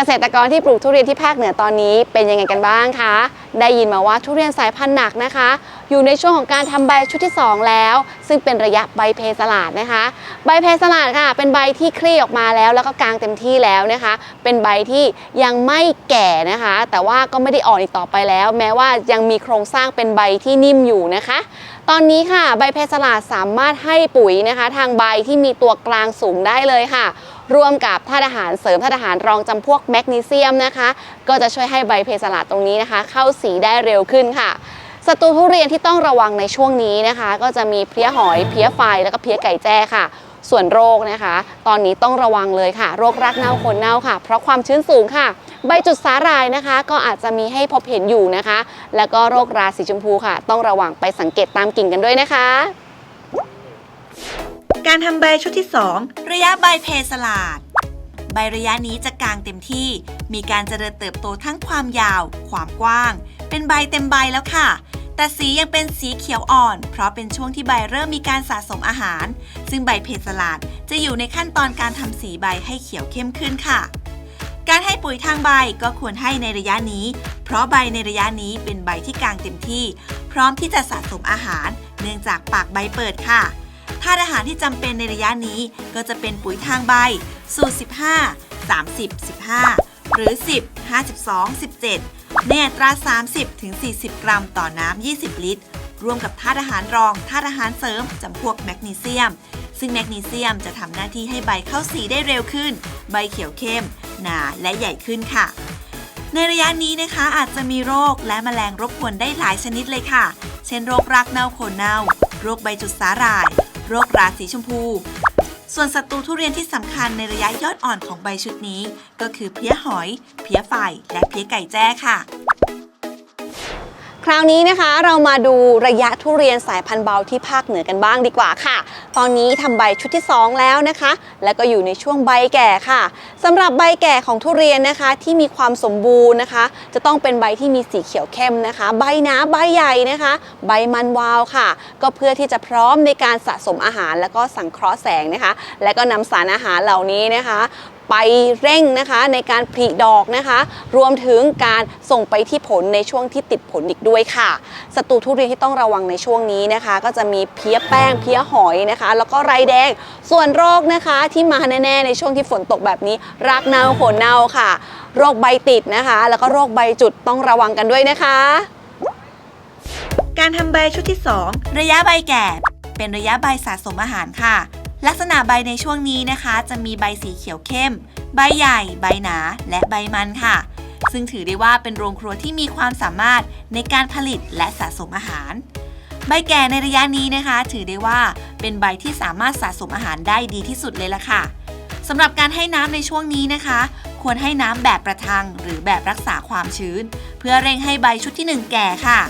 เกษตรกรที่ปลูกทุเรียนที่ภาคเหนือตอนนี้เป็นยังไงกันบ้างคะ ได้ยินมาว่าทุเรียนสายพันธุ์หนักนะคะ อยู่ในช่วงของการทำใบชุดที่ 2 แล้ว ซึ่งเป็นระยะใบเพสลาดนะคะ ใบเพสลาดค่ะ เป็นใบที่คลี่ออกมาแล้ว แล้วก็กลางเต็มที่แล้วนะคะ เป็นใบที่ยังไม่แก่นะคะ แต่ว่าก็ไม่ได้อ่อนอีกต่อไปแล้ว แม้ว่ายังมีโครงสร้างเป็นใบที่นิ่มอยู่นะคะ ตอนนี้ค่ะ ใบเพสลาดสามารถให้ปุ๋ยนะคะ ทางใบที่มีตัวกลางสูงได้เลยค่ะร่วมกับธาตุอาหารเสริมธาตุอาหารรองจำพวกแมกนีเซียมนะคะ ก็จะช่วยให้ใบเพสลาดตรงนี้นะคะ เข้าสีได้เร็วขึ้นค่ะ ศัตรูทุเรียนที่ต้องระวังในช่วงนี้นะคะ ก็จะมีเพลี้ยหอยเพลี้ยไฟแล้วก็เพลี้ยไก่แจ้ค่ะ ส่วนโรคนะคะ ตอนนี้ต้องระวังเลยค่ะ โรครากเน่าคนเน่าค่ะ เพราะความชื้นสูงค่ะ ใบจุดสาหร่ายนะคะ ก็อาจจะมีให้พบเห็นอยู่นะคะ แล้วก็โรคราสีชมพูค่ะ ต้องระวังไปสังเกตตามกิ่งกันด้วยนะคะ การทำใบชุดที่ 2 ระยะใบเพสลาด ใบระยะนี้จะกลางเต็มที่ มีการเจริญเติบโตทั้งความยาว ความกว้าง เป็นใบเต็มใบแล้วค่ะ แต่สียังเป็นสีเขียวอ่อน เพราะเป็นช่วงที่ใบเริ่มมีการสะสมอาหาร ซึ่งใบเพสลาดจะอยู่ในขั้นตอนการทำสีใบให้เขียวเข้มขึ้นค่ะ การให้ปุ๋ยทางใบก็ควรให้ในระยะนี้ เพราะใบในระยะนี้เป็นใบที่กลางเต็มที่ พร้อมที่จะสะสมอาหาร เนื่องจากปากใบเปิดค่ะธาตุอาหารที่จำเป็นในระยะนี้ก็จะเป็นปุ๋ยทางใบ สูตร 15 30 15 หรือ 10 52 17 ในอัตรา 30ถึง40 กรัมต่อน้ำ 20 ลิตร รวมกับธาตุอาหารรอง ธาตุอาหารเสริม จำพวกแมกนีเซียม ซึ่งแมกนีเซียมจะทำหน้าที่ให้ใบเข้าสีได้เร็วขึ้น ใบเขียวเข้ม หนาและใหญ่ขึ้นค่ะ ในระยะนี้นะคะอาจจะมีโรคและแมลงรบกวนได้หลายชนิดเลยค่ะ เช่นโรครากเน่าโคนเน่า โรคใบจุดสาหร่าย โรคราสีชมพู ส่วนศัตรูทุเรียนที่สำคัญในระยะยอดอ่อนของใบชุดนี้ ก็คือเพี้ยหอย เพี้ยไฟ และเพี้ยไก่แจ้ค่ะ คราวนี้นะคะเรามาดูระยะทุเรียนสายพันธุ์เบาที่ภาคเหนือกันบ้างดีกว่าค่ะ ตอนนี้ทำใบชุดที่ 2 แล้วนะคะ แล้วก็อยู่ในช่วงใบแก่ค่ะสำหรับใบแก่ของทุเรียนนะคะที่มีความสมบูรณ์นะคะ จะต้องเป็นใบที่มีสีเขียวเข้มนะคะ ใบหนาใบใหญ่นะคะ ใบมันวาวค่ะ ก็เพื่อที่จะพร้อมในการสะสมอาหาร แล้วก็สังเคราะห์แสงนะคะ และก็นำสารอาหารเหล่านี้นะคะ ไปเร่งนะคะในการผลิดอกนะคะ รวมถึงการส่งไปที่ผลในช่วงที่ติดผลอีกด้วยค่ะศัตรูทุเรียนที่ต้องระวังในช่วงนี้นะคะ ก็จะมีเพี้ยแป้งเพี้ยหอยนะคะ แล้วก็ไรแดงส่วนโรคนะคะที่มาแน่ๆในช่วงที่ฝนตกแบบนี้ รากเน่าโคนเน่าค่ะ โรคใบติดนะคะ แล้วก็โรคใบจุดต้องระวังกันด้วยนะคะ การทำใบชุดที่ 2 ระยะใบแก่ เป็นระยะใบสะสมอาหารค่ะ ลักษณะใบในช่วงนี้นะคะ จะมีใบสีเขียวเข้ม ใบใหญ่ ใบหนา และใบมันค่ะ ซึ่งถือได้ว่าเป็นโรงครัวที่มีความสามารถในการผลิตและสะสมอาหาร ใบแก่ในระยะนี้นะคะ ถือได้ว่าเป็นใบที่สามารถสะสมอาหารได้ดีที่สุดเลยล่ะค่ะสำหรับการให้น้ำในช่วงนี้นะคะ ควรให้น้ำแบบประทัง หรือแบบรักษาความชื้น เพื่อเร่งให้ใบชุดที่หนึ่งแก่ค่ะ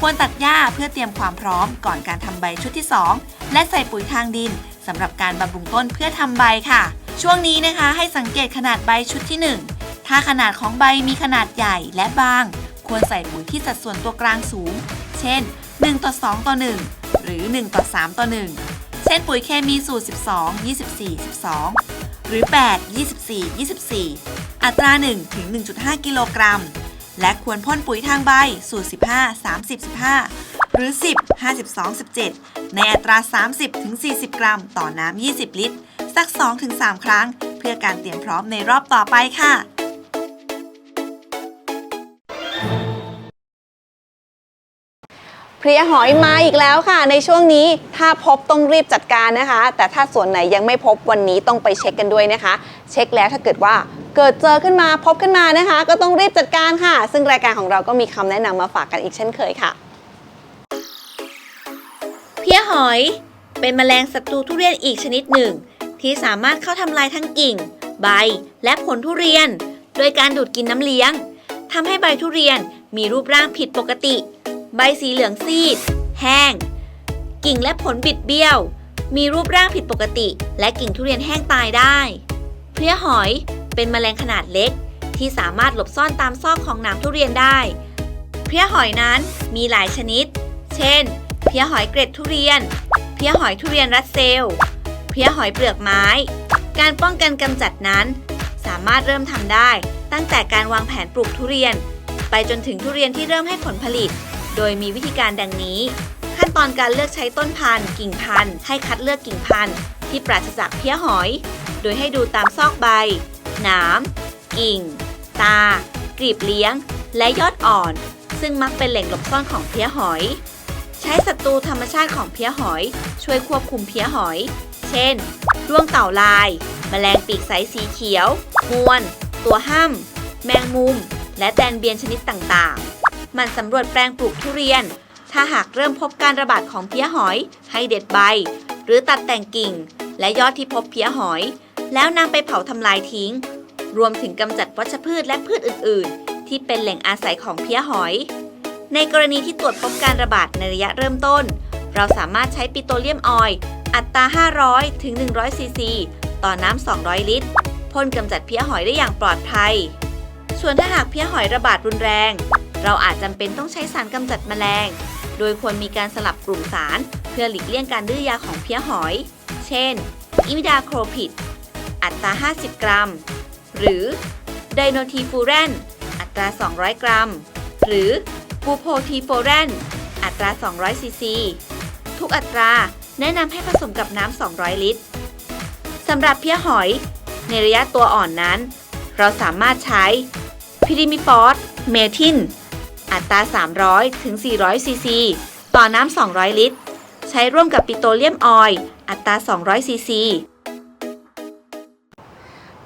ควรตัดหญ้าเพื่อเตรียมความพร้อมก่อนการทำใบชุดที่ 2 และใส่ปุ๋ยทางดิน สำหรับการบำรุงต้นเพื่อทำใบค่ะ ช่วงนี้นะคะให้สังเกตขนาดใบชุดที่ 1 ถ้าขนาดของใบมีขนาดใหญ่และบาง ควรใส่ปุ๋ยที่สัดส่วนตัวกลางสูง เช่น 1 ต่อ 2 ต่อ 1 หรือ 1 ต่อ 3 ต่อ 1 เช่นปุ๋ยเคมีสูตร 12 24 12 หรือ 8 24 24 อัตรา 1 ถึง 1.5 กิโลกรัม และควรพ่นปุ๋ยทางใบสูตร 15 30 15 หรือ 10 52 17 ในอัตรา 30ถึง40 กรัม ต่อน้ำ 20 ลิตร สัก2ถึง3ครั้ง เพื่อการเตรียมพร้อมในรอบต่อไปค่ะเพลียหอยมาอีกแล้วค่ะ ในช่วงนี้ถ้าพบต้องรีบจัดการนะคะ แต่ถ้าส่วนไหนยังไม่พบวันนี้ต้องไปเช็คกันด้วยนะคะ เช็คแล้วถ้าเกิดว่าเกิดเจอขึ้นมาพบขึ้นมานะคะ ก็ต้องรีบจัดการค่ะ ซึ่งรายการของเราก็มีคำแนะนำมาฝากกันอีกเช่นเคยค่ะ เพี้ยหอย เป็นแมลงศัตรูทุเรียนอีกชนิดหนึ่ง ที่สามารถเข้าทำลายทั้งกิ่ง ใบ และผลทุเรียน โดยการดูดกินน้ำเลี้ยงทำให้ใบทุเรียนมีรูปร่างผิดปกติ ใบสีเหลืองซีด แห้ง กิ่งและผลบิดเบี้ยว มีรูปร่างผิดปกติ และกิ่งทุเรียนแห้งตายได้ เพลี้ยหอยเป็นแมลงขนาดเล็ก ที่สามารถหลบซ่อนตามซอกของหนามทุเรียนได้ เพลี้ยหอยนั้นมีหลายชนิด เช่น พี้ยหอยเกร็ดทุเรียน เพี้ยหอยทุเรียนรัสเซล เพี้ยหอยเปลือกไม้ การป้องกันกำจัดนั้น สามารถเริ่มทำได้ ตั้งแต่การวางแผนปลูกทุเรียน ไปจนถึงทุเรียนที่เริ่มให้ผลผลิต โดยมีวิธีการดังนี้ ขั้นตอนการเลือกใช้ต้นพันธุ์ กิ่งพันธุ์ให้คัดเลือกกิ่งพันธุ์ที่ปราศจากเพี้ยหอย โดยให้ดูตามซอกใบ หนาม กิ่ง ตา กลีบเลี้ยง และยอดอ่อน ซึ่งมักเป็นแหล่งหลบซ่อนของเพี้ยหอย ใช้ศัตรูธรรมชาติของเพี้ยหอย ช่วยควบคุมเพี้ยหอย เช่นร่วงเต่าลาย แมลงปีกใสสีเขียวงวน ตัวห้ำแมงมุม และแตนเบียนชนิดต่างๆ มันสำรวจแปลงปลูกทุเรียน ถ้าหากเริ่มพบการระบาดของเพี้ยหอย ให้เด็ดใบ หรือตัดแต่งกิ่ง และยอดที่พบเพี้ยหอย แล้วนำไปเผาทำลายทิ้ง รวมถึงกำจัดวัชพืชและพืชอื่น ๆ ที่เป็นแหล่งอาศัยของเพี้ยหอย ในกรณีที่ตรวจพบการระบาดในระยะเริ่มต้น เราสามารถใช้ปิโตรเลียมออยล์อัตรา 500 ถึง 100 ซีซี ต่อน้ำ 200 ลิตรพ่นกำจัดเพี้ยหอยได้อย่างปลอดภัย ส่วนถ้าหากเพี้ยหอยระบาดรุนแรง เราอาจจำเป็นต้องใช้สารกำจัดแมลง โดยควรมีการสลับกลุ่มสาร เพื่อหลีกเลี่ยงการดื้อยาของเพี้ยหอย เช่น อิมิดาโครพิด อัตรา 50 กรัม หรือไดโนทีฟูแรน อัตรา 200 กรัม หรือ บูโพทีโฟแรนอัตรา 200 ซีซี ทุกอัตราแนะนำให้ผสมกับน้ำ 200 ลิตรสำหรับเพี้ยหอย ในระยะตัวอ่อนนั้น เราสามารถใช้พิริมิฟอสเมทิน อัตรา 300 ถึง 400 ซีซี ต่อน้ำ 200 ลิตร ใช้ร่วมกับปิโตรเลียมออยล์อัตรา 200 ซีซี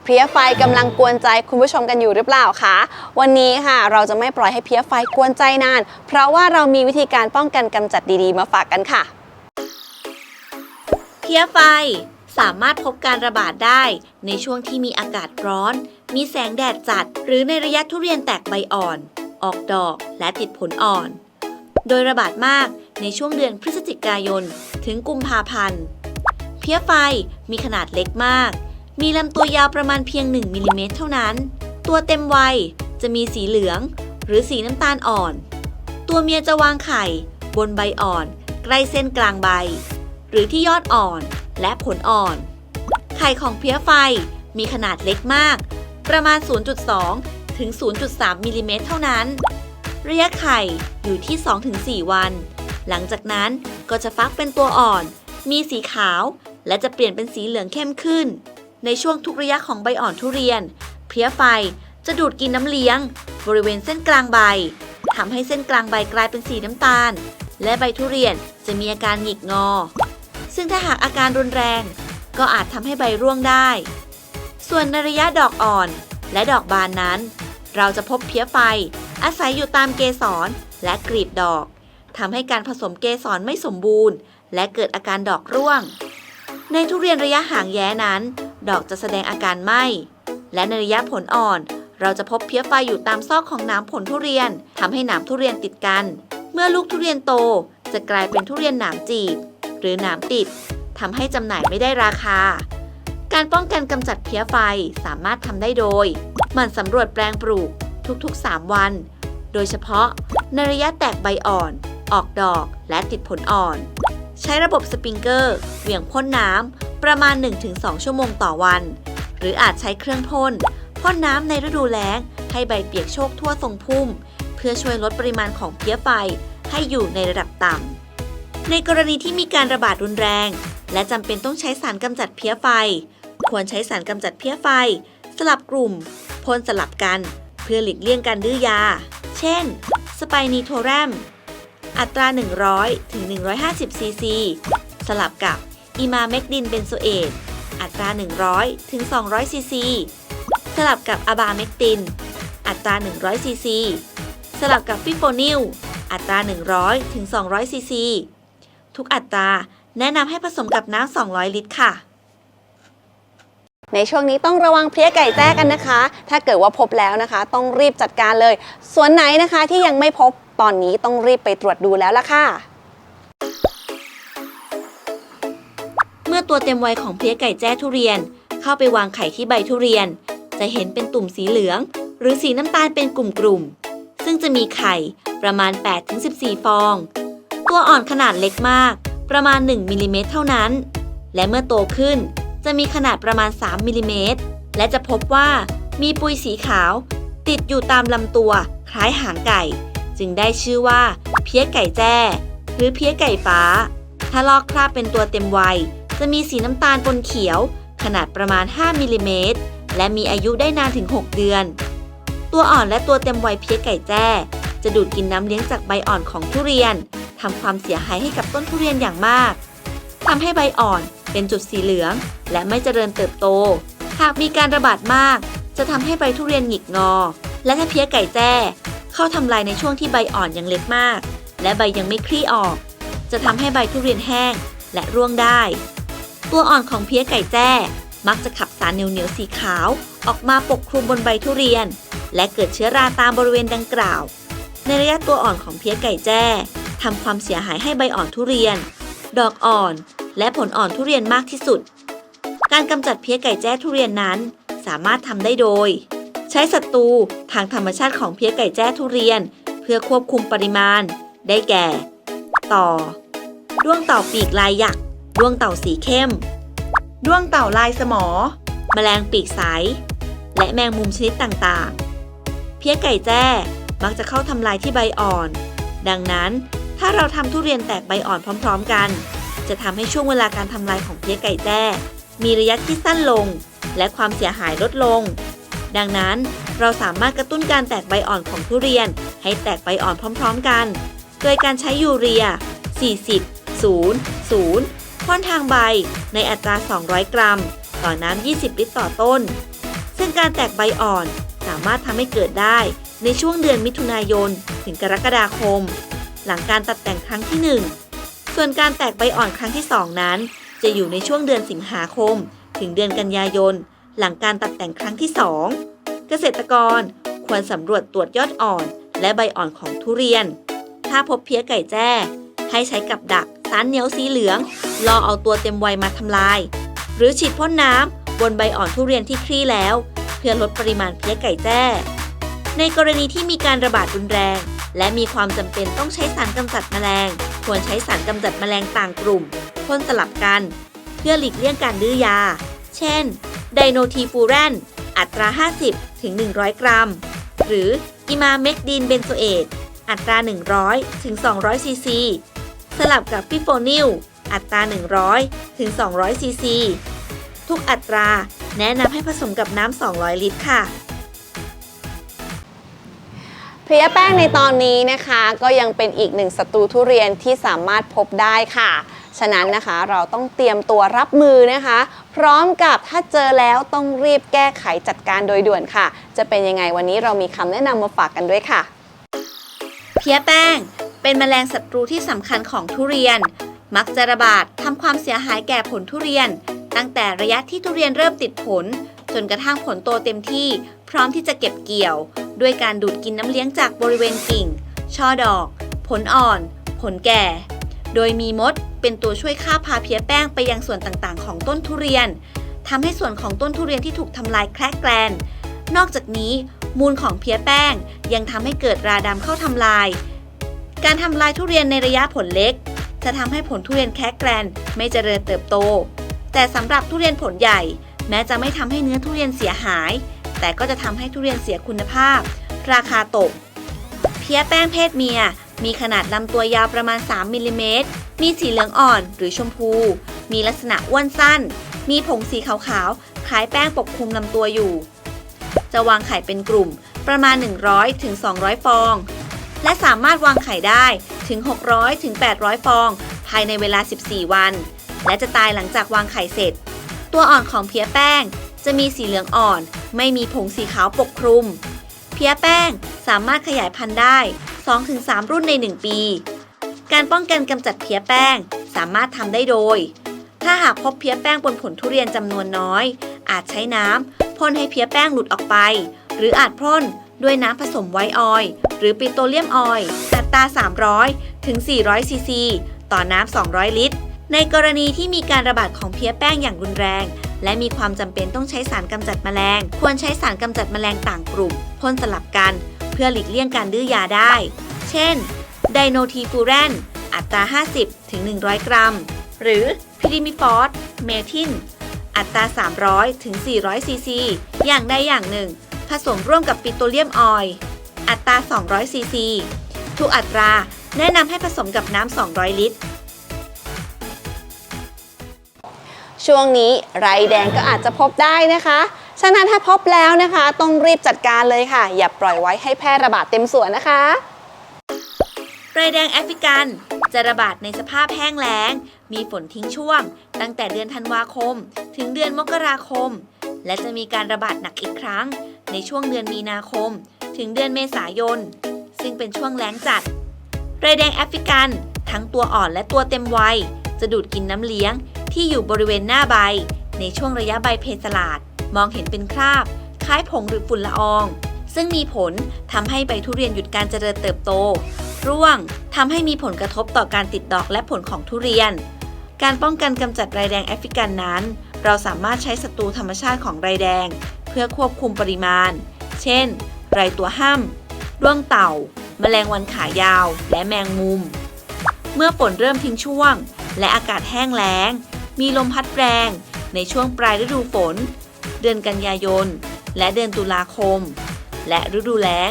เพี้ยไฟกำลังกวนใจคุณผู้ชมกันอยู่หรือเปล่าคะวันนี้ค่ะเราจะไม่ปล่อยให้เพี้ยไฟกวนใจนาน เพราะว่าเรามีวิธีการป้องกันกำจัดดีๆ มาฝากกันค่ะ เพี้ยไฟสามารถพบการระบาดได้ ในช่วงที่มีอากาศร้อน มีแสงแดดจัด หรือในระยะทุเรียนแตกใบอ่อน ออกดอกและติดผลอ่อน โดยระบาดมากในช่วงเดือนพฤศจิกายน ถึงกุมภาพันธ์ เพี้ยไฟมีขนาดเล็กมาก มีลำตัวยาวประมาณเพียง 1มิลลิเมตรเท่านั้น ตัวเต็มวัยจะมีสีเหลือง หรือสีน้ำตาลอ่อน ตัวเมียจะวางไข่ บนใบอ่อน ใกล้เส้นกลางใบ หรือที่ยอดอ่อนและผลอ่อน ไข่ของเพี้ยไฟมีขนาดเล็กมาก ประมาณ 0.2 ถึง 0.3มิลลิเมตรเท่านั้น ระยะไข่อยู่ที่ 2-4 วัน หลังจากนั้นก็จะฟักเป็นตัวอ่อน มีสีขาว และจะเปลี่ยนเป็นสีเหลืองเข้มขึ้น ในช่วงทุกระยะของใบอ่อนทุเรียน เพี้ยไฟจะดูดกินน้ำเลี้ยง บริเวณเส้นกลางใบทำให้เส้นกลางใบกลายเป็นสีน้ำตาล และใบทุเรียนจะมีอาการหงิกงอ ซึ่งถ้าหากอาการรุนแรง ก็อาจทำให้ใบร่วงได้ ส่วนในระยะดอกอ่อนและดอกบานนั้น เราจะพบเพี้ยไฟ อาศัยอยู่ตามเกสรและกลีบดอกทำให้การผสมเกสรไม่สมบูรณ์ และเกิดอาการดอกร่วง ในทุเรียนระยะห่างแย้นั้น ดอกจะแสดงอาการไหม้ และในระยะผลอ่อน เราจะพบเพี้ยไฟอยู่ตามซอกของหน้ำผลทุเรียนทำให้หนามทุเรียนติดกัน เมื่อลูกทุเรียนโตจะกลายเป็นทุเรียนหนามจีบ หรือหนามติดทำให้จำหน่ายไม่ได้ราคา การป้องกันกำจัดเพี้ยไฟสามารถทำได้โดยหมั่นสำรวจแปลงปลูกทุกๆ 3 วัน โดยเฉพาะในระยะแตกใบอ่อน ออกดอกและติดผลอ่อน ใช้ระบบสปริงเกอร์ เหวี่ยงพ่นน้ำ ประมาณ 1-2 ชั่วโมงต่อวัน หรืออาจใช้เครื่องพ่นพ่นน้ำในฤดูแล้ง ให้ใบเปียกโชกทั่วทรงพุ่ม เพื่อช่วยลดปริมาณของเพี้ยไฟให้อยู่ในระดับต่ำ ในกรณีที่มีการระบาดรุนแรง และจำเป็นต้องใช้สารกำจัดเพี้ยไฟ ควรใช้สารกำจัดเพี้ยไฟ สลับกลุ่มพ่นสลับกัน เพื่อหลีกเลี่ยงการดื้อยา เช่น สไปนีโทแรม อัตรา 100ถึง150 ซีซี สลับกับ อิมาเมกดินเบนโซเอตอัตรา 100 ถึง 200 ซีซี สลับกับอะบาเมกติน อัตรา 100 ซีซี สลับกับฟิโฟนิล อัตรา 100 ถึง 200 ซีซี ทุกอัตราแนะนำให้ผสมกับน้ำ 200 ลิตรค่ะ ในช่วงนี้ต้องระวังเพลี้ยไก่แจ้กันนะคะ ถ้าเกิดว่าพบแล้วนะคะ ต้องรีบจัดการเลย ส่วนไหนนะคะที่ยังไม่พบตอนนี้ต้องรีบไปตรวจดูแล้วล่ะค่ะ มื่อตัวเต็มวัยของเพลี้ยไก่แจ้ทุเรียน เข้าไปวางไข่ที่ใบทุเรียน จะเห็นเป็นตุ่มสีเหลือง หรือสีน้ำตาลเป็นกลุ่มๆ ซึ่งจะมีไข่ประมาณ 8-14 ฟอง ตัวอ่อนขนาดเล็กมาก ประมาณ 1มิลลิเมตรเท่านั้น และเมื่อโตขึ้นจะมีขนาดประมาณ 3มิลลิเมตรและจะพบว่ามีปุยสีขาว ติดอยู่ตามลำตัวคล้ายหางไก่ จึงได้ชื่อว่าเพี้ยไก่แจ้ หรือเพี้ยไก่ฟ้า ถ้าลอกคราบเป็นตัวเต็มวัย จะมีสีน้ำตาลปนเขียว ขนาดประมาณ 5มิลลิเมตรและมีอายุได้นานถึง 6 เดือน ตัวอ่อนและตัวเต็มวัยเพี้ยไก่แจ้ จะดูดกินน้ำเลี้ยงจากใบอ่อนของทุเรียนทำความเสียหายให้กับต้นทุเรียนอย่างมากทำให้ใบอ่อนเป็นจุดสีเหลือง และไม่เจริญเติบโต หากมีการระบาดมาก จะทำให้ใบทุเรียนหงิกงอ และถ้าเพี้ยไก่แจ้ เข้าทำลายในช่วงที่ใบอ่อนยังเล็กมาก และใบยังไม่คลี่ออก จะทำให้ใบทุเรียนแห้งและร่วงได้ ตัวอ่อนของเพี้ยไก่แจ้ มักจะขับสารเหนียวๆสีขาว ออกมาปกคลุมบนใบทุเรียน และเกิดเชื้อราตามบริเวณดังกล่าว ในระยะตัวอ่อนของเพี้ยไก่แจ้ทำความเสียหายให้ใบอ่อนทุเรียน ดอกอ่อน และผลอ่อนทุเรียนมากที่สุด การกำจัดเพี้ยไก่แจ้ทุเรียนนั้น สามารถทำได้โดย ใช้ศัตรูทางธรรมชาติของเพี้ยไก่แจ้ทุเรียน เพื่อควบคุมปริมาณ ได้แก่ ต่อ ด้วงต่าปีกลายหยัก ด้วงเต่าสีเข้ม ด้วงเต่าลายสมอ แมลงปีกใสและแมงมุมชนิดต่างๆ เพี้ยไก่แจ้มักจะเข้าทำลายที่ใบอ่อน ดังนั้นถ้าเราทำทุเรียนแตกใบอ่อนพร้อม ๆ กัน จะทำให้ช่วงเวลาการทำลายของเพี้ยไก่แจ้ มีระยะที่สั้นลง และความเสียหายลดลง ดังนั้นเราสามารถกระตุ้นการแตกใบอ่อนของทุเรียน ให้แตกใบอ่อนพร้อม ๆ กัน โดยการใช้ยูเรีย 40 0 0 พ่นทางใบในอัตรา 200 กรัม ต่อน้ำ 20 ลิตรต่อต้น ซึ่งการแตกใบอ่อนสามารถทำให้เกิดได้ในช่วงเดือนมิถุนายน ถึงกรกฎาคม หลังการตัดแต่งครั้งที่ 1 ส่วนการแตกใบอ่อนครั้งที่ 2 นั้น จะอยู่ในช่วงเดือนสิงหาคม ถึงเดือนกันยายน หลังการตัดแต่งครั้งที่ 2 เกษตรกรควรสำรวจตรวจยอดอ่อน และใบอ่อนของทุเรียน ถ้าพบเพี้ยไก่แจ้ ให้ใช้กับดัก สารเหนียวสีเหลืองรอเอาตัวเต็มวัยมาทำลาย หรือฉีดพ่นน้ำบนใบอ่อนทุเรียนที่คลี่แล้ว เพื่อลดปริมาณเพี้ยไก่แจ้ ในกรณีที่มีการระบาดรุนแรง และมีความจำเป็นต้องใช้สารกำจัดแมลง ควรใช้สารกำจัดแมลงต่างกลุ่มพ่นสลับกัน เพื่อหลีกเลี่ยงการดื้อยา เช่น ไดโนทีฟูแรนอัตรา 50 ถึง 100 กรัม หรืออิมาเมกดีนเบนโซเอตอัตรา 100 ถึง 200 ซีซี สลับกับฟิโฟนิลอัตรา 100 ถึง 200 ซีซี ทุกอัตราแนะนำให้ผสมกับน้ำ 200 ลิตรค่ะ เพลียแป้งในตอนนี้นะคะ ก็ยังเป็นอีกหนึ่งศัตรูทุเรียนที่สามารถพบได้ค่ะ ฉะนั้นนะคะเราต้องเตรียมตัวรับมือนะคะ พร้อมกับถ้าเจอแล้วต้องรีบแก้ไขจัดการโดยด่วนค่ะ จะเป็นยังไงวันนี้เรามีคำแนะนำมาฝากกันด้วยค่ะ เพี้ยแป้ง เป็นแมลงศัตรูที่สำคัญของทุเรียน มักจะระบาดทำความเสียหายแก่ผลทุเรียน ตั้งแต่ระยะที่ทุเรียนเริ่มติดผล จนกระทั่งผลโตเต็มที่ พร้อมที่จะเก็บเกี่ยว ด้วยการดูดกินน้ำเลี้ยงจากบริเวณกิ่ง ช่อดอก ผลอ่อน ผลแก่ โดยมีมดเป็นตัวช่วยฆ่าพาเพี้ยแป้งไปยังส่วนต่างๆ ของต้นทุเรียนทำให้ส่วนของต้นทุเรียนที่ถูกทำลายแคลกแกลน นอกจากนี้มูลของเพี้ยแป้งยังทำให้เกิดราดำเข้าทำลาย การทำลายทุเรียนในระยะผลเล็ก จะทำให้ผลทุเรียนแคกแกรนไม่เจริญเติบโต แต่สำหรับทุเรียนผลใหญ่ แม้จะไม่ทำให้เนื้อทุเรียนเสียหาย แต่ก็จะทำให้ทุเรียนเสียคุณภาพ ราคาตก เพี้ยแป้งเพศเมีย มีขนาดลำตัวยาวประมาณ 3มิลลิเมตร มีสีเหลืองอ่อนหรือชมพู มีลักษณะอ้วนสั้น มีผงสีขาวๆ คล้ายแป้งปกคลุมลำตัวอยู่ จะวางไข่เป็นกลุ่มประมาณ 100ถึง200 ฟอง และสามารถวางไข่ได้ถึง600ถึง800 ฟอง ภายในเวลา 14 วัน และจะตายหลังจากวางไข่เสร็จ ตัวอ่อนของเพี้ยแป้ง จะมีสีเหลืองอ่อน ไม่มีผงสีขาวปกคลุม เพี้ยแป้งสามารถขยายพันธุ์ได้ 2-3 รุ่นใน 1 ปี การป้องกันกำจัดเพี้ยแป้งสามารถทำได้โดย ถ้าหากพบเพี้ยแป้งบนผลทุเรียนจำนวนน้อย อาจใช้น้ำพ่นให้เพี้ยแป้งหลุดออกไป หรืออาจพ่น ด้วยน้ำผสมไวออยล์หรือปิโตรเลียมออยล์อัตรา 300 ถึง 400 ซีซี ต่อน้ำ 200 ลิตร ในกรณีที่มีการระบาดของเพี้ยแป้งอย่างรุนแรง และมีความจำเป็นต้องใช้สารกำจัดแมลง ควรใช้สารกำจัดแมลงต่างกลุ่มพ่นสลับกัน เพื่อหลีกเลี่ยงการดื้อยาได้ เช่น ไดโนทีฟูแรนอัตรา 50 ถึง 100 กรัม หรือพิริมิฟอสเมทินอัตรา 300 ถึง 400 ซีซี อย่างใดอย่างหนึ่ง ผสมร่วมกับปิโตรเลียมออยล์อัตรา 200 ซีซี ทุกอัตราแนะนำให้ผสมกับน้ำ 200 ลิตร ช่วงนี้ไรแดงก็อาจจะพบได้นะคะ ฉะนั้นถ้าพบแล้วนะคะ ต้องรีบจัดการเลยค่ะ อย่าปล่อยไว้ให้แพร่ระบาดเต็มสวนนะคะไรแดงแอฟริกัน จะระบาดในสภาพแห้งแล้ง มีฝนทิ้งช่วง ตั้งแต่เดือนธันวาคม ถึงเดือนมกราคม และจะมีการระบาดหนักอีกครั้ง ในช่วงเดือนมีนาคม ถึงเดือนเมษายน ซึ่งเป็นช่วงแล้งจัด ไรแดงแอฟริกัน ทั้งตัวอ่อนและตัวเต็มวัย จะดูดกินน้ำเลี้ยงที่อยู่บริเวณหน้าใบ ในช่วงระยะใบเพสลาด มองเห็นเป็นคราบ คล้ายผงหรือฝุ่นละออง ซึ่งมีผลทำให้ใบทุเรียนหยุดการเจริญเติบโต ร่วงทำให้มีผลกระทบต่อการติดดอกและผลของทุเรียน การป้องกันกำจัดไรแดงแอฟริกันนั้น เราสามารถใช้ศัตรูธรรมชาติของไรแดง พื่อควบคุมปริมาณ เช่น ไรตัวห้ำด้วงเต่า แมลงวันขายาว และแมงมุม เมื่อฝนเริ่มทิ้งช่วง และอากาศแห้งแล้ง มีลมพัดแรงในช่วงปลายฤดูฝน เดือนกันยายน และเดือนตุลาคม และฤดูแล้ง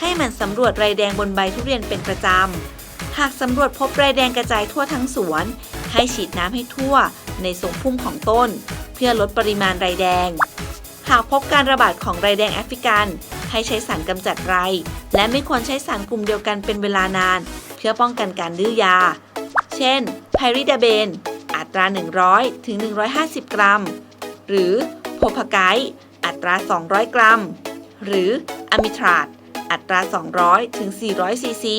ให้มันสำรวจไรแดงบนใบทุเรียนเป็นประจำ หากสำรวจพบไรแดงกระจายทั่วทั้งสวน ให้ฉีดน้ำให้ทั่วในทรงพุ่มของต้น เพื่อลดปริมาณไรแดง หากพบการระบาดของไรแดงแอฟริกัน ให้ใช้สารกำจัดไร และไม่ควรใช้สารกลุ่มเดียวกันเป็นเวลานาน เพื่อป้องกันการดื้อยา เช่น ไพริดาเบน อัตรา 100 ถึง 150 กรัม หรือโพพาไกต์อัตรา 200 กรัม หรืออะมิทราดอัตรา 200 ถึง 400 ซีซี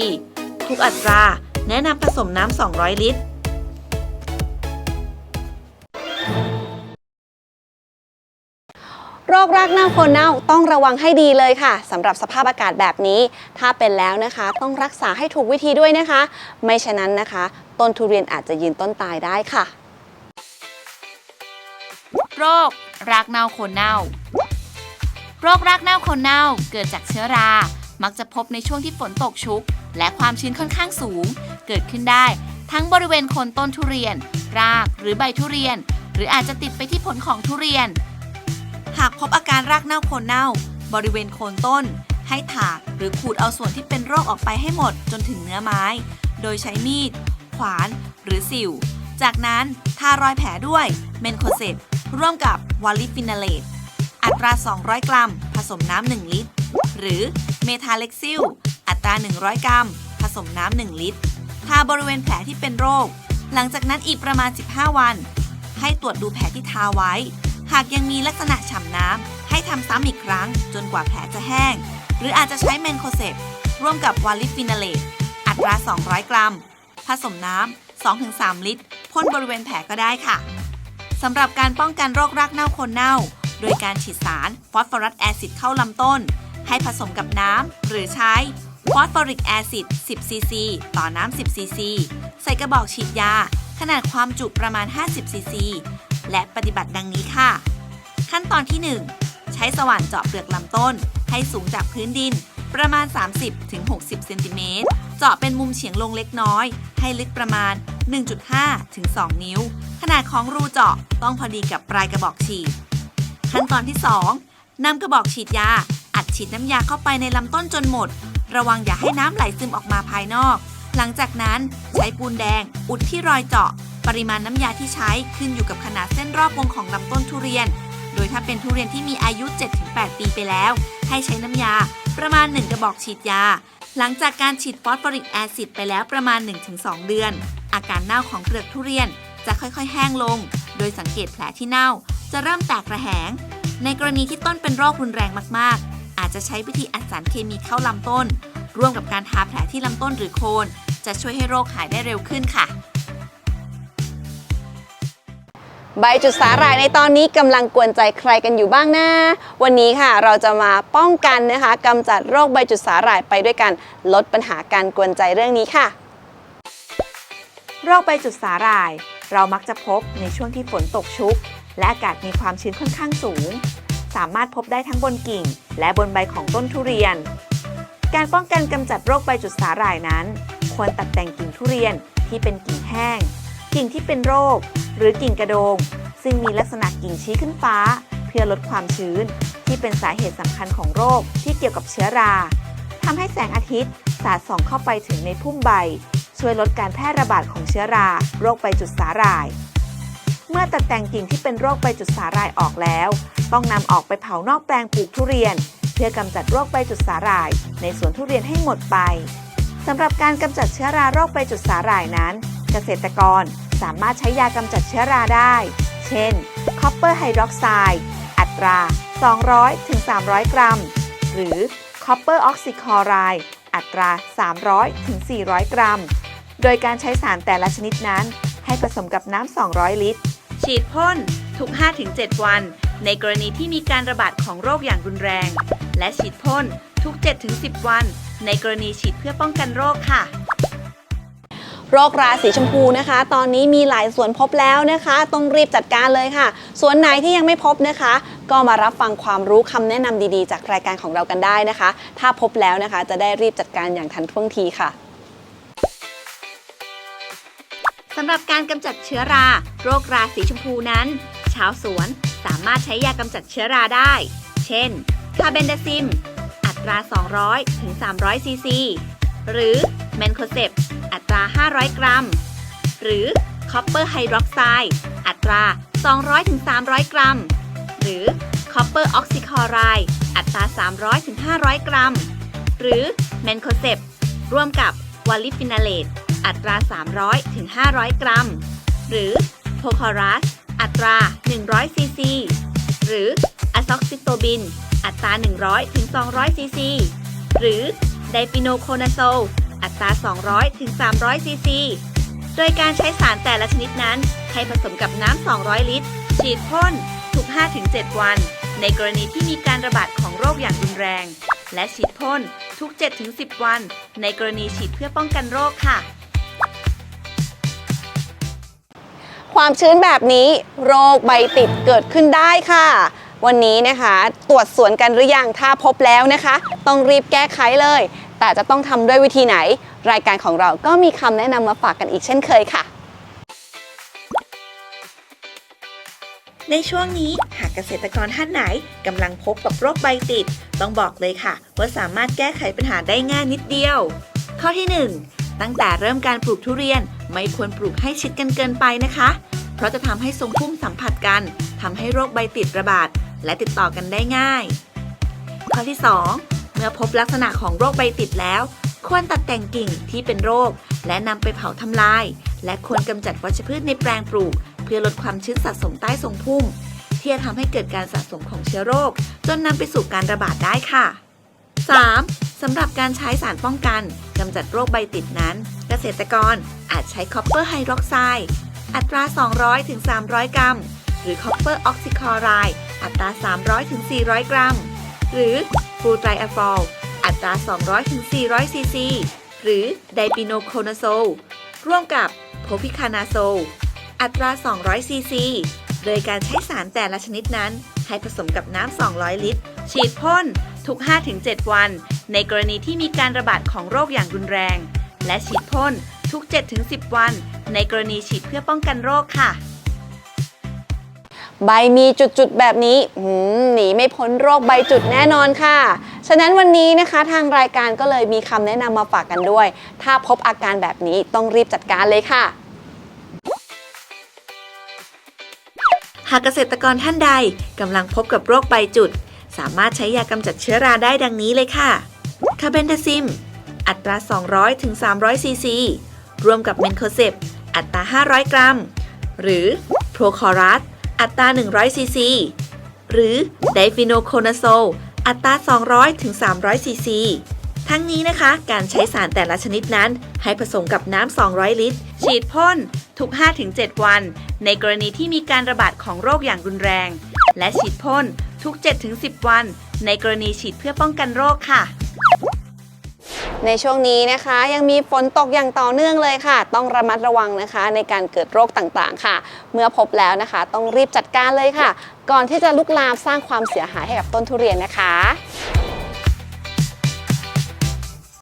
ทุกอัตราแนะนำผสมน้ำ 200 ลิตร โรครากเน่าโคนเน่าต้องระวังให้ดีเลยค่ะสำหรับสภาพอากาศแบบนี้ ถ้าเป็นแล้วนะคะ ต้องรักษาให้ถูกวิธีด้วยนะคะ ไม่ฉะนั้นนะคะ ต้นทุเรียนอาจจะยืนต้นตายได้ค่ะ โรครากเน่าโคนเน่า โรครากเน่าโคนเน่าเกิดจากเชื้อรา มักจะพบในช่วงที่ฝนตกชุก และความชื้นค่อนข้างสูง เกิดขึ้นได้ ทั้งบริเวณโคนต้นทุเรียน รากหรือใบทุเรียน หรืออาจจะติดไปที่ผลของทุเรียน หากพบอาการรากเน่าโคนเน่า บริเวณโคนต้น ให้ถากหรือขูดเอาส่วนที่เป็นโรคออกไปให้หมดจนถึงเนื้อไม้ โดยใช้มีด ขวานหรือสิว จากนั้นทารอยแผลด้วยเมนโคเซตร่วมกับวอลลิฟินาเลตอัตรา 200 กรัม ผสมน้ำ 1 ลิตร หรือเมทาเล็กซิล อัตรา 100 กรัม ผสมน้ำ 1 ลิตร ทาบริเวณแผลที่เป็นโรค หลังจากนั้นอีกประมาณ 15 วัน ให้ตรวจดูแผลที่ทาไว้ หากยังมีลักษณะฉ่ำน้ำ ให้ทำซ้ำอีกครั้ง จนกว่าแผลจะแห้ง หรืออาจจะใช้เมนโคเซปร่วมกับวาลิฟินาเลตอัตรา 200 กรัม ผสมน้ำ 2-3 ลิตรพ่นบริเวณแผลก็ได้ค่ะสำหรับการป้องกันโรครากเน่าโคนเน่า โดยการฉีดสารฟอสฟอรัสแอซิดเข้าลำต้น ให้ผสมกับน้ำ หรือใช้ฟอสฟอริกแอซิด 10 ซีซี ต่อน้ำ 10 ซีซี ใส่กระบอกฉีดยา ขนาดความจุประมาณ 50 ซีซี และปฏิบัติดังนี้ค่ะ ขั้นตอนที่ 1 ใช้สว่านเจาะเปลือกลำต้น ให้สูงจากพื้นดิน ประมาณ 30-60 เซนติเมตร เจาะเป็นมุมเฉียงลงเล็กน้อย ให้ลึกประมาณ 1.5 ถึง 2 นิ้ว ขนาดของรูเจาะต้องพอดีกับปลายกระบอกฉีด ขั้นตอนที่ 2นำกระบอกฉีดยา อัดฉีดน้ำยาเข้าไปในลำต้นจนหมด ระวังอย่าให้น้ำไหลซึมออกมาภายนอก หลังจากนั้นใช้ปูนแดง อุดที่รอยเจาะ ปริมาณน้ำยาที่ใช้ขึ้นอยู่กับขนาดเส้นรอบวงของลำต้นทุเรียน โดยถ้าเป็นทุเรียนที่มีอายุ 7-8 ปีไปแล้ว ให้ใช้น้ำยา ประมาณ 1 กระบอกฉีดยา หลังจากการฉีดฟอสฟอริกแอซิดไปแล้วประมาณ 1-2 เดือน อาการเน่าของเปลือกทุเรียนจะค่อยๆ แห้งลง โดยสังเกตแผลที่เน่า จะเริ่มแตกระแหง ในกรณีที่ต้นเป็นโรครุนแรงมากๆ อาจจะใช้วิธีอัดสารเคมีเข้าลำต้น ร่วมกับการทาแผลที่ลำต้นหรือโคน จะช่วยให้โรคหายได้เร็วขึ้นค่ะ ใบจุดสาหร่ายในตอนนี้กำลังกวนใจใครกันอยู่บ้างนะ วันนี้ค่ะเราจะมาป้องกันนะคะกำจัดโรคใบจุดสาหร่ายไปด้วยกันลดปัญหาการกวนใจเรื่องนี้ค่ะ โรคใบจุดสาหร่าย เรามักจะพบในช่วงที่ฝนตกชุก และอากาศมีความชื้นค่อนข้างสูง สามารถพบได้ทั้งบนกิ่ง และบนใบของต้นทุเรียน การป้องกันกำจัดโรคใบจุดสาหร่ายนั้น ควรตัดแต่งกิ่งทุเรียนที่เป็นกิ่งแห้ง กิ่งที่เป็นโรค หรือกิ่งกระโดง ซึ่งมีลักษณะกิ่งชี้ขึ้นฟ้า เพื่อลดความชื้น ที่เป็นสาเหตุสำคัญของโรคที่เกี่ยวกับเชื้อราทำให้แสงอาทิตย์สาดส่องเข้าไปถึงในพุ่มใบ ช่วยลดการแพร่ระบาดของเชื้อรา โรคใบจุดสาหร่าย เมื่อตัดแต่งกิ่งที่เป็นโรคใบจุดสาหร่ายออกแล้ว ต้องนำออกไปเผานอกแปลงปลูกทุเรียน เพื่อกำจัดโรคใบจุดสาหร่าย ในสวนทุเรียนให้หมดไปสำหรับการกำจัดเชื้อราโรคใบจุดสาหร่ายนั้น เกษตรกรสามารถใช้ยากำจัดเชื้อราได้ เช่น คอปเปอร์ไฮดรอกไซด์อัตรา 200-300 กรัม หรือคอปเปอร์ออกซิคอไรด์อัตรา 300-400 กรัม โดยการใช้สารแต่ละชนิดนั้น ให้ผสมกับน้ำ 200 ลิตร ฉีดพ่นทุก 5-7 วัน ในกรณีที่มีการระบาดของโรคอย่างรุนแรง และฉีดพ่นทุก 7-10 วัน ในกรณีฉีดเพื่อป้องกันโรคค่ะโรคราสีชมพูนะคะ ตอนนี้มีหลายสวนพบแล้วนะคะ ต้องรีบจัดการเลยค่ะส่วนไหนที่ยังไม่พบนะคะ ก็มารับฟังความรู้คำแนะนำดีๆ จากรายการของเรากันได้นะคะ ถ้าพบแล้วนะคะ จะได้รีบจัดการอย่างทันท่วงทีค่ะสำหรับการกำจัดเชื้อรา โรคราสีชมพูนั้น ชาวสวน สามารถใช้ยากำจัดเชื้อราได้ เช่น คาเบนดาซิม อัตรา 200 ถึง 300 ซีซี หรือแมนโคเซปอัตรา 500 กรัม หรือคอปเปอร์ไฮดรอกไซด์อัตรา 200 ถึง 300 กรัม หรือคอปเปอร์ออกซิคอไรด์อัตรา 300 ถึง 500 กรัม หรือแมนโคเซปร่วมกับวอลลิฟินาเลตอัตรา 300 ถึง 500 กรัม หรือโพคอรัส อัตรา 100 ซีซี หรืออะซ็อกซิโตบิน อัตรา 100 ถึง 200 ซีซี หรือไดปิโนโคนาโซล อัตรา 200 ถึง 300 ซีซี โดยการใช้สารแต่ละชนิดนั้น ให้ผสมกับน้ำ 200 ลิตร ฉีดพ่นทุก 5-7 วัน ในกรณีที่มีการระบาดของโรคอย่างรุนแรง และฉีดพ่นทุก 7-10 วัน ในกรณีฉีดเพื่อป้องกันโรคค่ะ ความชื้นแบบนี้ โรคใบติดเกิดขึ้นได้ค่ะ วันนี้นะคะ ตรวจสวนกันหรือยังถ้าพบแล้วนะคะ ต้องรีบแก้ไขเลย แต่จะต้องทำด้วยวิธีไหน รายการของเราก็มีคำแนะนำมาฝากกันอีกเช่นเคยค่ะ ในช่วงนี้หากเกษตรกรท่านไหนกำลังพบกับโรคใบติด ต้องบอกเลยค่ะ ว่าสามารถแก้ไขปัญหาได้ง่ายนิดเดียว ข้อที่ 1 ตั้งแต่เริ่มการปลูกทุเรียนไม่ควรปลูกให้ชิดกันเกินไปนะคะ เพราะจะทำให้ทรงพุ่มสัมผัสกันทำให้โรคใบติดระบาดและติดต่อกันได้ง่าย ข้อที่ 2 เมื่อพบลักษณะของโรคใบติดแล้ว ควรตัดแต่งกิ่งที่เป็นโรค และนำไปเผาทำลาย และควรกำจัดวัชพืชในแปลงปลูก เพื่อลดความชื้นสะสมใต้ทรงพุ่ม ที่จะทำให้เกิดการสะสมของเชื้อโรค จนนำไปสู่การระบาดได้ค่ะ 3. สำหรับการใช้สารป้องกันกำจัดโรคใบติดนั้น เกษตรกรอาจใช้คอปเปอร์ไฮดรอกไซด์ อัตรา 200-300 กรัม หรือคอปเปอร์ออกซิคอไรด์อัตรา 300-400 กรัม หรือฟูไตรอะฟอลอัตรา 200-400 ซีซี หรือไดปิโนโคนาโซล ร่วมกับโพพิคานาโซล อัตรา 200 ซีซี โดยการใช้สารแต่ละชนิดนั้น ให้ผสมกับน้ำ 200 ลิตร ฉีดพ่นทุก 5-7 วัน ในกรณีที่มีการระบาดของโรคอย่างรุนแรง และฉีดพ่น ทุก 7-10 วัน ในกรณีฉีดเพื่อป้องกันโรคค่ะ ใบมีจุดๆ แบบนี้หืมหนีไม่พ้นโรคใบจุดแน่นอนค่ะ ฉะนั้นวันนี้นะคะทางรายการก็เลยมีคำแนะนำมาฝากกันด้วย ถ้าพบอาการแบบนี้ต้องรีบจัดการเลยค่ะหากเกษตรกรท่านใดกำลังพบกับโรคใบจุด สามารถใช้ยากำจัดเชื้อราได้ดังนี้เลยค่ะ คาเบนดาซิม อัตรา 200ถึง300ซีซี ร่วมกับเมนโคเซปอัตรา 500 กรัม หรือโพรคอรัสอัตรา 100 ซีซี หรือไดฟิโนโคนาโซลอัตรา 200 ถึง 300 ซีซี ทั้งนี้นะคะ การใช้สารแต่ละชนิดนั้น ให้ผสมกับน้ำ 200 ลิตร ฉีดพ่นทุก 5-7 วัน ในกรณีที่มีการระบาดของโรคอย่างรุนแรง และฉีดพ่นทุก 7-10 วัน ในกรณีฉีดเพื่อป้องกันโรคค่ะ ในช่วงนี้นะคะ ยังมีฝนตกอย่างต่อเนื่องเลยค่ะ ต้องระมัดระวังนะคะ ในการเกิดโรคต่างๆ ค่ะ เมื่อพบแล้วนะคะ ต้องรีบจัดการเลยค่ะ ก่อนที่จะลุกลามสร้างความเสียหายให้กับต้นทุเรียนนะคะ